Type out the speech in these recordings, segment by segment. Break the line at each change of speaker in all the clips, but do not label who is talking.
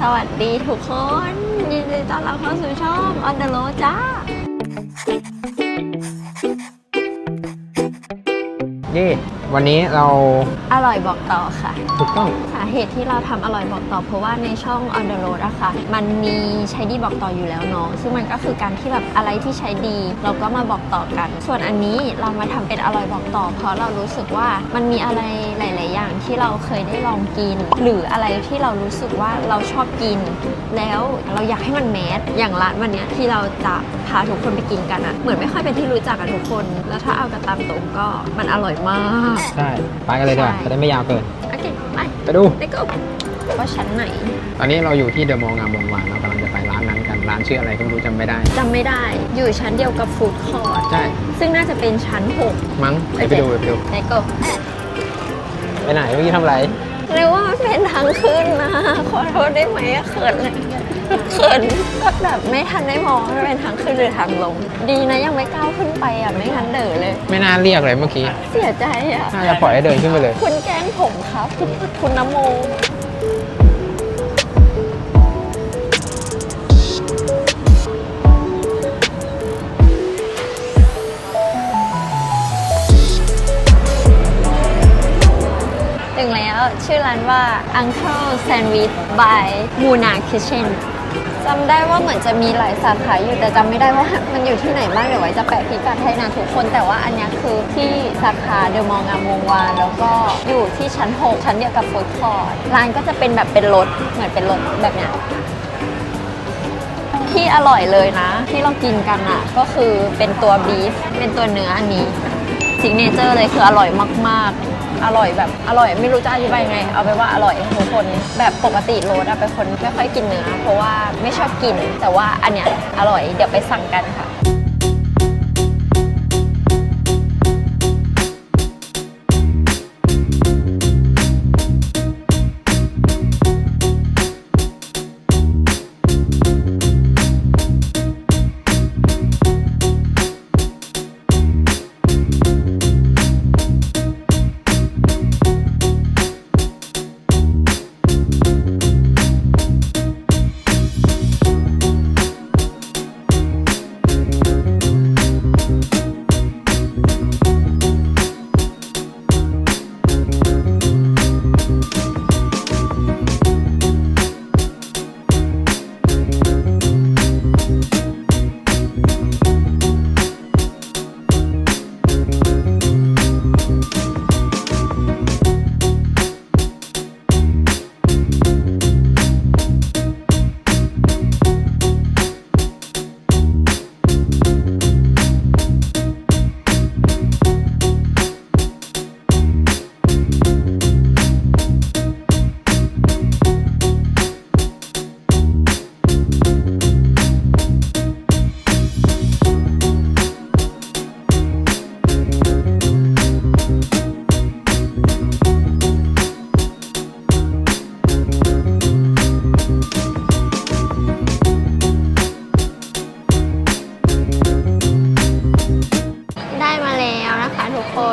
สวัสดีทุกคน ยินดีต้อนรับเข้าสู่ช่อง On the Road จ้า
นี่ วันนี้เรา
อร่อยบอกต่อค่ะ
ถูกต้อง
สา เหตุที่เราทำอร่อยบอกต่อเพราะว่าในช่อง On the Road อะค่ะ มันมีใช้ดีบอกต่ออยู่แล้วเนาะซึ่งมันก็คือการที่แบบอะไรที่ใช้ดี เราก็มาบอกต่อกัน ส่วนอันนี้เรามาทำเป็นอร่อยบอกต่อ เพราะเรารู้สึกว่ามันมีอะไรหลาย ๆ อย่างที่เราเคยได้ลองกิน หรืออะไรที่เรารู้สึกว่าเราชอบกิน แล้วเราอยากให้มันแมสอย่างร้านวันเนี้ยที่เราจะพาทุกคนไปกินกันอะเหมือนไม่ค่อยเป็นที่รู้จักกันทุกคน แล้วถ้าเอากันตามตรงก็มันอร่อยมาก
ใช่ ไปกันเลยดีกว่า
ใช่
จะได้ไม่ยาวเกิน
โอเค ไป
ไปดู
ไปก็ว่าชั้นไหน
ตอนนี้เราอยู่ที่เดอะมอลล์งามวงวานเรากำลังจะไปร้านนั้นกัน ร้านชื่ออะไรก็ไม่รู้จำไม่ได้
จำไม่ได้ อยู่ชั้นเดียวกับฟู้ดคอร์ท
ใช่
ซึ่งน่าจะเป็นชั้น6
มั้งเดี๋ยวไปดูเดี๋ยวไปดู
ไหนก็
ไปไหนเมื่อกี้ทำอะไร
เรียกว่ามันเป็นทางขึ้นนะ ขอโทษได้ไหมอะเขินเลย เขินแบบไม่ทันได้มองว่าเป็นทางขึ้นหรือทางลง ดีนะยังไม่ก้าวขึ้นไปอะไม่งั้นเด๋อเลย
ไม่น่าเรียกเลยเมื่อกี้
เสียใจอะ
น่าจะปล่อยให้เดินขึ้นไปเลย
คุณแกล้งผมครับ คุณน้ำโม ถึงแล้วชื่อร้านว่า Uncle Sandwich by Muna Kitchen จำได้ว่าเหมือนจะมีหลายสาขาอยู่แต่จำไม่ได้ว่ามันอยู่ที่ไหนบ้างเดี๋ยวไว้จะแปะพิกัดให้นะทุกคน แต่ว่าอันนี้คือที่สาขาเดอะมองงามวงวานแล้วก็อยู่ที่ชั้น 6 ชั้นเดียวกับฟู้ดคอร์ทร้านก็จะเป็นแบบเป็นรถเหมือนเป็นรถแบบเนี้ยที่อร่อยเลยนะ ที่เรากินกันอะ ก็คือเป็นตัวบีฟเป็นตัวเนื้ออันนี้ซิกเนเจอร์เลยคืออร่อยมาก ๆ อร่อยแบบอร่อยไม่รู้จะอธิบายยังไง เอาไปว่าอร่อยทุกคนแบบปกติโรสอะเป็นคนไม่ค่อยกินเนื้อเพราะว่าไม่ชอบกิน แต่ว่าอันเนี้ยอร่อยเดี๋ยวไปสั่งกันค่ะ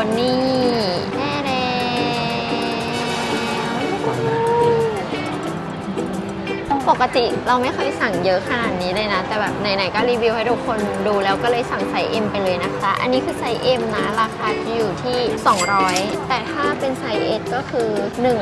นนี่แน่แล้วปกติเราไม่เคยสั่งเยอะขนาดนี้เลยนะ แต่แบบไหนๆก็รีวิวให้ทุกคนดูแล้วก็เลยสั่งไซส์ M ไปเลยนะคะ อันนี้คือไซส์ M นะ ราคาจะอยู่ที่ 200 แต่ถ้าเป็นไซส์ S ก็คือ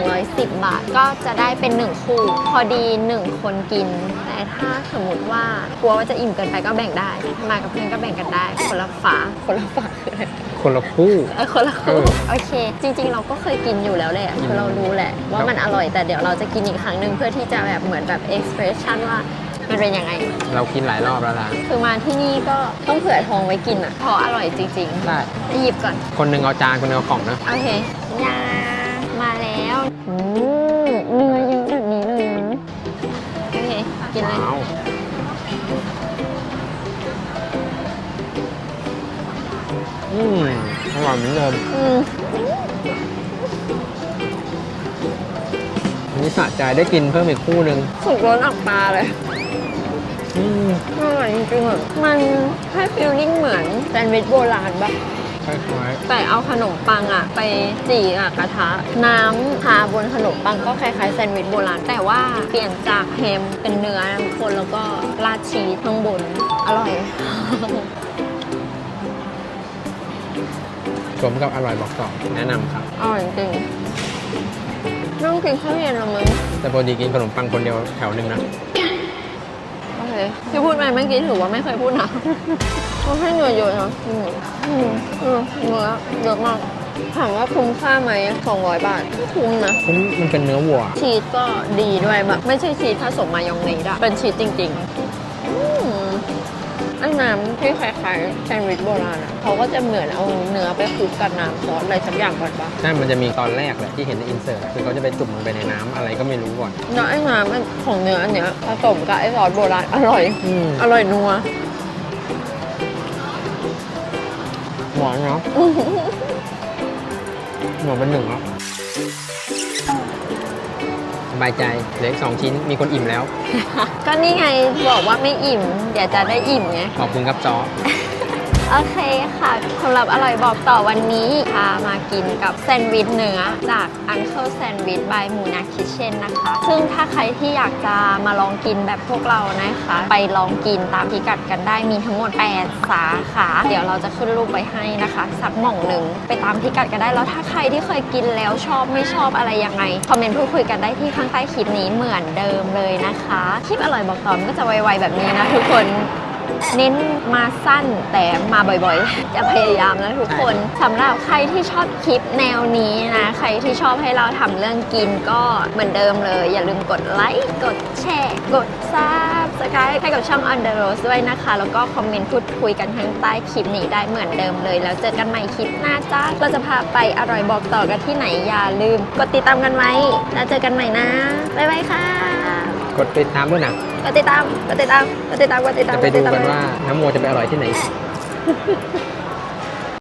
110 บาท ก็จะได้เป็น 1 คู่ พอดี 1 คนกินแต่ถ้าสมมติว่ากลัวว่าจะอิ่มเกินไปก็แบ่งได้ มากับเพื่อนก็แบ่งกันได้ คนละฝาคนละฝาคืออะไร
คนละคู่
เออคนละ
เอ
คู่
อ
โอเค จริง ๆ เราก็เคยกินอยู่แล้วแหละ
อืม
คือเรารู้แหละ ว่ามันอร่อยแต่เดี๋ยวเราจะกินอีกครั้งหนึ่งเพื่อที่จะแบบเหมือนแบบ expression ว่ามันเป็นยังไง
เรากินหลายรอบแล้วล่ะ
คือมาที่นี่ก็ต้องเผื่อทองไว้กินอะเพราะอร่อยจริง
ได้
ๆไปหยิบก่อน
คนหนึ่งเอาจานคนหนึ่งเอากล่องนะ
โอเคยามา
เหมือนเดิม
อืม
อันนี้สะใจได้กินเพิ่มอีกคู่หนึ่ง
สุกร้อนออกตาเลย
อืม
อร่อยจริงๆอะมันให้ฟีลลิ่งเหมือนแซนด์วิชโบราณปะ
คล้าย
แต่เอาขนมปังอะไปจี่กับกระทะ น้ำทาบนขนมปังก็คล้ายๆแซนด์วิชโบราณแต่ว่าเปลี่ยนจากแฮมเป็นเนื้อนะทุกคนแล้วก็ราดชีสข้างบน อร่อย
ๆ สมกับอร่อยบอกต่อแนะนำครับ
อร่อยจริงๆต้องกินข้าวเย็นละมึง
แต่ปกติกินขนมปังคนเดียวแถวหนึ่งนะ
โอเคที่พูดไปเมื่อกี้ถือว่าไม่เคยพูดนะมันให้เนื้อเยอะนะอืมอืมอืมเนื้อเยอะมากถามว่าคุ้มค่าไหม200 บาทก็คุ้มนะ
เพราะมันเป็นเนื้อวัว
ชีสก็ดีด้วยแบบไม่ใช่ชีสผสมมายองเนสอะเป็นชีสจริงๆอืม ไอ้น้ำที่คล้ายๆแซนด์วิชโบราณอะเขาก็จะเหมือนเอาเนื้อไปคลุกกับน้ำซอสอะไรสักอย่างก่อนปะ
ใช่มันจะมีตอนแรกแหละที่เห็นในอินเสิร์ตคือเขาจะไปจุ่มลงไปในน้ำอะไรก็ไม่รู้ก่อน
แล้วไอ้น้ำมันของเนื้ออันเนี้ยผสมกับไอ้ซอสโบราณอร่อย
อืม
อร่อยนัว
หวานเนาะ หวานเป็นหนึ่งแล้ว สบายใจเหลืออีกสองชิ้นมีคนอิ่มแล้ว
ก็นี่ไงบอกว่าไม่อิ่มเดี๋ยวจะได้อิ่มไง
ขอบคุณครับจอ
โอเคค่ะสำหรับอร่อยบอกต่อวันนี้พามากินกับแซนด์วิชเนื้อจาก Uncle Sandwich by Muna Kitchen นะคะ ซึ่งถ้าใครที่อยากจะมาลองกินแบบพวกเรานะคะ ไปลองกินตามพิกัดกันได้มีทั้งหมด 8 สาขา เดี๋ยวเราจะขึ้นรูปไว้ให้นะคะ สักหม่องหนึ่งไปตามพิกัดกันได้ แล้วถ้าใครที่เคยกินแล้วชอบไม่ชอบอะไรยังไง คอมเมนต์พูดคุยกันได้ที่ข้างใต้คลิปนี้เหมือนเดิมเลยนะคะ คลิปอร่อยบอกต่อมนก็จะไวๆแบบนี้นะทุกคน เน้นมาสั้นแต่มาบ่อยๆ จะพยายามนะทุกคนสำหรับใครที่ชอบคลิปแนวนี้นะ ใครที่ชอบให้เราทำเรื่องกินก็เหมือนเดิมเลย อย่าลืมกดไลค์กดแชร์กดซับสไครต์ให้กับช่อง On the Rose ด้วยนะคะ แล้วก็คอมเมนต์พูดคุยกันข้างใต้คลิปนี้ได้เหมือนเดิมเลย แล้วเจอกันใหม่คลิปหน้าจ้าเราจะพาไปอร่อยบอกต่อกันที่ไหนอย่าลืม กดติดตามกันไว้แล้วเจอกันใหม่นะบ๊ายบายค่ะ
กดติดตามด้วยนะ
กดติดตามกดติดตามกดติดตามกดติดตาม
จะไปดู
ติดตาม
กันว่าน้ำโมจะไปอร่อยที่ไหน